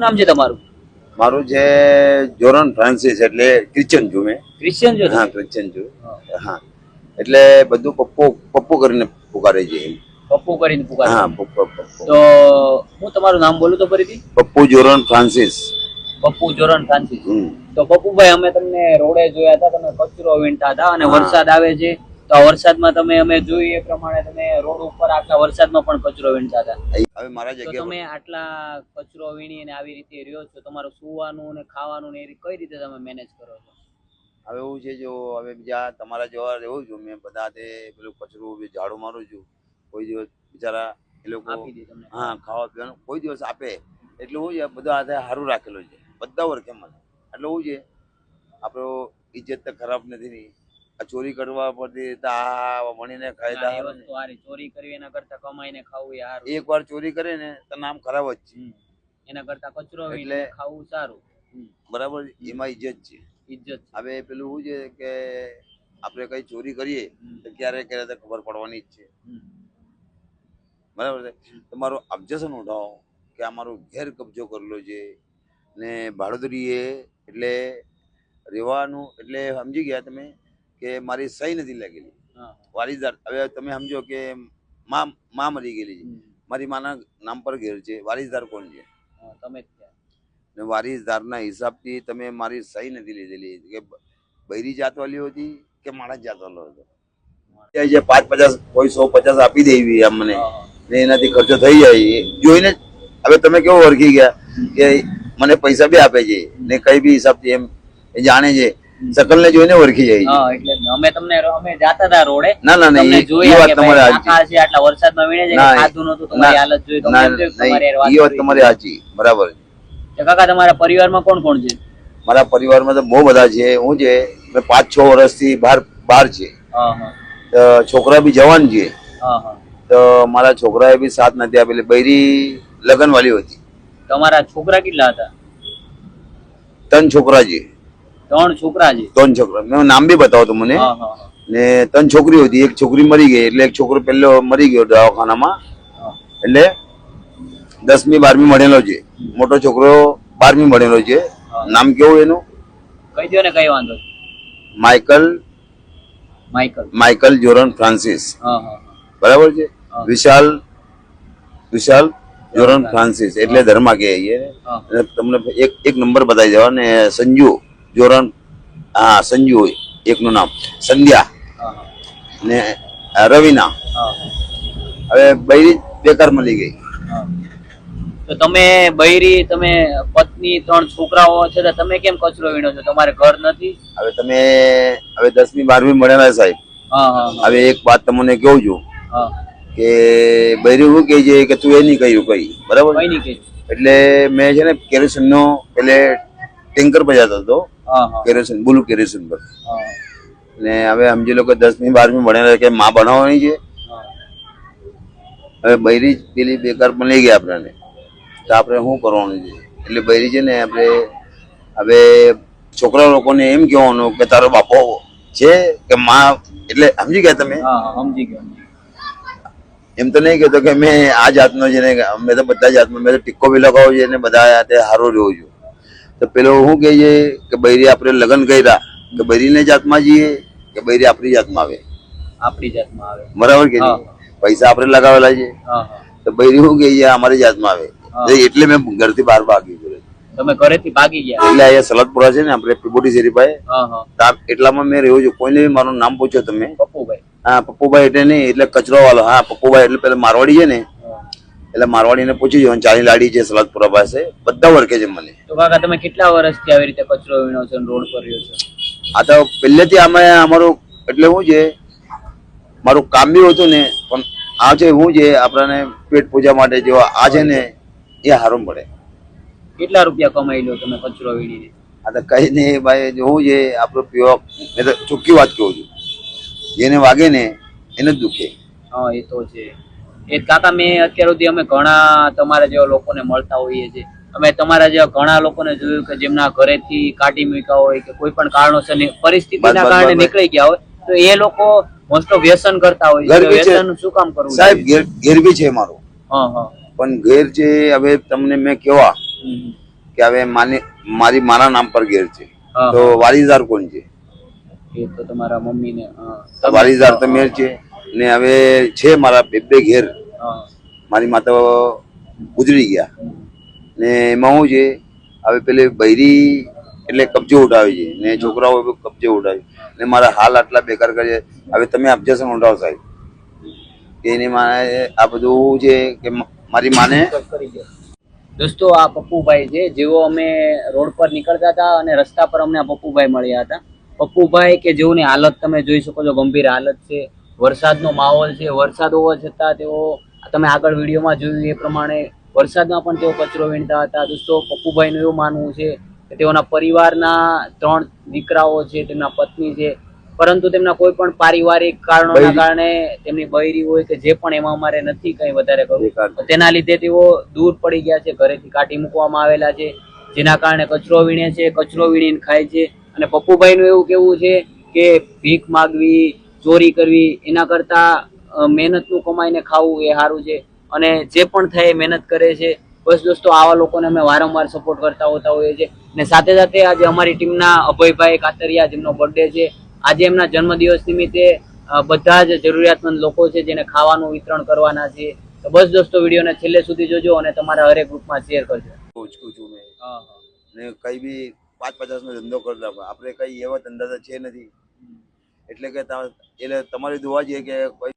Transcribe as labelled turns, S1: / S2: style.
S1: શું નામ છે તમારું?
S2: મારું છે જોરન ફ્રાન્સિસ એટલે ક્રિશ્ચન છું મેં.
S1: ક્રિશ્ચન છું
S2: હા? ક્રિશ્ચન છું. હા. એટલે બધું પપ્પુ પપ્પુ કરીને પુકારે છે.
S1: પપ્પુ કરીને પુકારે?
S2: હા પપ્પુ પપ્પુ.
S1: તો હું તમારું નામ બોલું તો ફરીથી?
S2: Pappu Joran Francis.
S1: Pappu Joran Francis. તો પપ્પુભાઈ અમે તમને રોડે જોયા હતા તમે કચરો વીણતા હતા અને વરસાદ આવે છે. તો આ વરસાદમાં તમે અમે જોઈએ એ પ્રમાણે તમે રોડ ઉપર આટલા વરસાદમાં પણ કચરો વીણતા હતા.
S2: હવે મારા જગ્યા
S1: તમે આટલા કચરો વીણી અને આવી રીતે રહ્યો છો તમારું સુવાનું અને ખાવાનું ને એ કઈ રીતે તમે મેનેજ કરો છો?
S2: હવે એવું છે જો હવે બીજા તમારા જેવા રહેવું છું મેં બધા તે પેલું કચરું ઝાડુ મારું છું કોઈ દિવસ બિચારા એ લોકો હા ખાવા પીવાનું કોઈ દિવસ આપે. એટલે હું છે બધા હાથે સારું રાખેલું છે બધા વર્કે મને એટલે હું છે આપણો ઇજ્જત તો ખરાબ નથી ની. આ ચોરી કરવા પડતી આ ભણીને હારી.
S1: ચોરી કરવી એના કરતા કમાઈને ખાવું
S2: એક વાર ચોરી કરે ને તો નામ ખરાબ જ છે.
S1: એના કરતા કચરો
S2: એટલે-
S1: ખાવું સારું.
S2: બરાબર એમાં ઇજ્જત છે.
S1: ઇજ્જત
S2: હવે પેલું શું છે કે આપણે કઈ ચોરી કરીએ તો ક્યારે ક્યારે તો ખબર પડવાની જ છે. બરાબર છે? તમારું ઓબ્જેક્શન ઉઠાવો કે આ મારો ઘેર કબજો કરેલો છે. ને ભાડોદરીએ એટલે રહેવાનું એટલે સમજી ગયા તમે? કે મારી સહી નથી લાગેલી. વારીસદાર હવે તમે સમજો કે માં મા મરી ગયેલી છે. મારી માના નામ પર ઘેર છે. વારીસદાર કોણ છે?
S1: તમે
S2: ને વારીસદારના હિસાબથી તમે મારી સહી નથી લીધેલી. કે બૈરી જાતવાળી હતી કે માણસ જાતવાળો હતો? જે પાંચ પચાસ કોઈ સો પચાસ આપી દેવી આમ મને. ને એનાથી ખર્ચો થઈ જાય. જોઈને હવે તમે કેવો ઓળખી ગયા કે મને પૈસા બી આપે છે ને કઈ બી હિસાબથી એમ એ જાણે છે. શકલ ને જોઈને ઓળખી જાય
S1: હા, એટલે અમે તમને અમે જાતા હતા રોડે.
S2: ના ના ના એ- વાત તમારી સાચી
S1: આટલા વરસાદમાં વીણે
S2: જાય
S1: ખાધું નતું તમારી હાલત જોઈ તો તમારી
S2: વાત તમારી સાચી બરાબર.
S1: કાકા તમારા પરિવારમાં કોણ કોણ છે?
S2: મારા પરિવારમાં તો બહુ બધા છે. હું છે મેં પાંચ છ વર્ષથી બહાર બહાર છે.
S1: હા હા.
S2: તો છોકરા બી જવાન છે.
S1: હા હા.
S2: તો મારા છોકરાએ બી સાથ નથી આપેલી બૈરી લગ્ન વાળી હતી.
S1: તમારા છોકરા કેટલા હતા?
S2: ત્રણ છોકરા છે.
S1: ત્રણ છોકરા છે.
S2: ત્રણ છોકરા. મેં નામ બી બતાવો તો મને ને ત્રણ છોકરી હતી. એક છોકરી મરી ગઈ એટલે એક છોકરો પહેલો મરી ગયો દવાખાનામાં. એટલે દસમી બારમી ભણેલો છે. મોટો છોકરો બારમી ભણેલો છે. નામ કેવું એનું?
S1: કહી દો ને કઈ વાંધો.
S2: Michael
S1: Michael.
S2: Michael Joran Francis. બરાબર છે? Vishal Vishal Joran Francis. એટલે ધર્મા કે તમને એક એક નંબર બતાવી દેવા ને સંજુ. જોરન હા સંજુ એકનું નામ સંધ્યા
S1: હા હા
S2: ને રવિના.
S1: હા
S2: હવે બૈરી બેકાર મળી ગઈ.
S1: હા. તો તમે બૈરી તમે પત્ની ત્રણ છોકરાઓ છે તો તમે કેમ કચરો વીણો છો? તમારે ઘર નથી?
S2: હવે તમે હવે દસમી બારમી મળેલા સાહેબ.
S1: હા હા હા.
S2: હવે એક વાત તમને કહું છું
S1: હા.
S2: કે બૈરી શું કહે છે કે તું એ નહીં કહ્યું કઈ બરાબર? એટલે મેં છે ને કેરોસીન નો પેલે ટેન્કર બજાતો હતો. કેરોસીન બ્લુ કેરોસીન પર. ને હવે સમજી લો કે દસમી બારમી ભણેલા કે માં બનાવવાની છે. હવે બૈરી પેલી બેકાર પણ લઈ ગયા આપણને. તો આપણે શું કરવાનું છે? એટલે બૈરી છે ને આપણે હવે છોકરા લોકોને એમ કહેવાનું કે તારો બાપો છે કે માં એટલે સમજી ગયા તમે?
S1: સમજી ગયા.
S2: એમ તો નહીં કહેતો કે મેં આ જાતનો છે ને મેં તો બધા જાતનો મેં તો ટીકો બી લગાવું છે ને બધા હાથે સારું રહ્યો છું. તો પેલો શું કહે છે કે બૈરી આપણે લગ્ન કર્યા કે બૈરીને જાતમાં જઈએ કે બૈરી આપણી જાતમાં આવે?
S1: આપણી જાતમાં આવે.
S2: બરાબર કે પૈસા આપણે લગાવેલા છે. તો બૈરી શું કહે છે અમારી જાતમાં આવે. એટલે મેં ઘરથી બહાર ભાગી ગયો.
S1: તમે ઘરેથી ભાગી ગયા?
S2: એટલે અહીંયા સલતપુરા છે ને આપણે પીપોટી શેરી પાસે એટલામાં મેં રહ્યો છું. કોઈને મારું નામ પૂછ્યો તમે.
S1: પપ્પુભાઈ.
S2: હા પપ્પુભાઈ એટલે નહીં એટલે કચરો વાળો. હા પપ્પુભાઈ એટલે પેલા મારવાડી છે ને. એટલે મારવાડીને પૂછી જવાનું ચાલી લાડી છે સલાદપુરા પાસે બધા વર્કે છે મને.
S1: તો કાકા તમે કેટલા વર્ષથી આવી રીતે કચરો વીણો છો રોડ પર રહ્યો છો?
S2: આ તો પહેલેથી અમે અમારું એટલે શું છે મારું કામ બી હતું ને પણ આ છે હું છે આપણને પેટ પૂજા માટે જો આ છે ને એ હારું પડે
S1: કેટલા રૂપિયા કમાઈ લો તમે કચરો વીણીને?
S2: આ તો કઈ નહીં ભાઈ જો હું છે આપણો પીવા મેં તો ચોખ્ખી વાત કહું છું. જેને વાગે ને એને દુખે.
S1: હા એ તો છે. એ કાકા મેં અત્યાર સુધી અમે ઘણા તમારા જેવા લોકોને મળતા હોઈએ છીએ. અમે તમારા જેવા ઘણા લોકોને જોયું કે જેમના ઘરેથી કાઢી મૂક્યા હોય કે કોઈ પણ કારણોસર પરિસ્થિતિના કારણે નીકળી ગયા હોય તો એ લોકો મોસ્ટ ઓફ વ્યસન કરતા હોય છે. વ્યસન શું કામ કરવું?
S2: સાહેબ બી છે મારું.
S1: હા હા.
S2: પણ ઘેર છે હવે તમને મેં કેવા કે હવે માની મારી મારા નામ પર ઘેર છે. તો વારીદાર કોણ છે?
S1: એ તો તમારા મમ્મીને હા,
S2: વારીદાર તો મેર છે. ને હવે છે મારા બે બે ઘેર. મારી માતા ગુજરી ગયા. ને એમાં હું છે હવે પેલી બૈરી એટલે કબજો ઉઠાવે છે. ને છોકરાઓ કબજો ઉઠાવે. ને મારા હાલ આટલા બેકાર કરે. હવે તમે ઓબ્જેક્શન ઉઠાવો સાહેબ. કે એની માને આ બધું છે કે મારી માને
S1: દોસ્તો આ પપ્પુભાઈ છે જેઓ અમે રોડ પર નીકળતા હતા અને રસ્તા પર અમને આ પપ્પુભાઈ મળ્યા હતા. પપ્પુભાઈ કે જેઓની હાલત તમે જોઈ શકો છો ગંભીર હાલત છે. વરસાદનો માહોલ છે વરસાદ હોવા છતાં તેઓ તમે આગળ વિડીયોમાં જોયું એ પ્રમાણે વરસાદમાં પણ તેઓ કચરો વીણતા હતા. દોસ્તો પપ્પુભાઈનું એવું માનવું છે કે તેઓના પરિવારના ત્રણ દીકરાઓ છે તેમના પત્ની છે પરંતુ તેમના કોઈ પણ પારિવારિક કારણોના કારણે તેમની બૈરી હોય કે જે પણ એમાં અમારે નથી કંઈ વધારે કરવું. તેના લીધે તેઓ દૂર પડી ગયા છે ઘરેથી કાઢી મૂકવામાં આવેલા છે જેના કારણે કચરો વીણે છે કચરો વીણીને ખાય છે. અને પપ્પુભાઈનું એવું કેવું છે કે ભીખ માગવી ચોરી કરવી એના કરતા મહેનતનું કમાઈને ખાવું એ સારું છે. અને જે પણ થાય એ મહેનત કરે છે. બસ દોસ્તો આવા લોકોને અમે વારંવાર સપોર્ટ કરતા હોતા હોઈએ છીએ. અને સાથે સાથે આજે અમારી ટીમના અભયભાઈ કાતરિયા જેમનો બર્થડે છે આજે એમના જન્મદિવસ નિમિત્તે બધા જ જરૂરિયાતમંદ લોકો છે જેને ખાવાનું વિતરણ કરવાના છે. તો બસ દોસ્તો વિડીયોને છેલ્લે સુધી જોજો અને તમારા હરેક ગ્રુપમાં શેર કરજો.
S2: છું મેં. ને કઈ બી પાંચ પચાસ નો ધંધો કરતા આપણે કઈ એવા ધંધા તો છે નથી. એટલે કે એટલે તમારી દુઆ છે કે કોઈ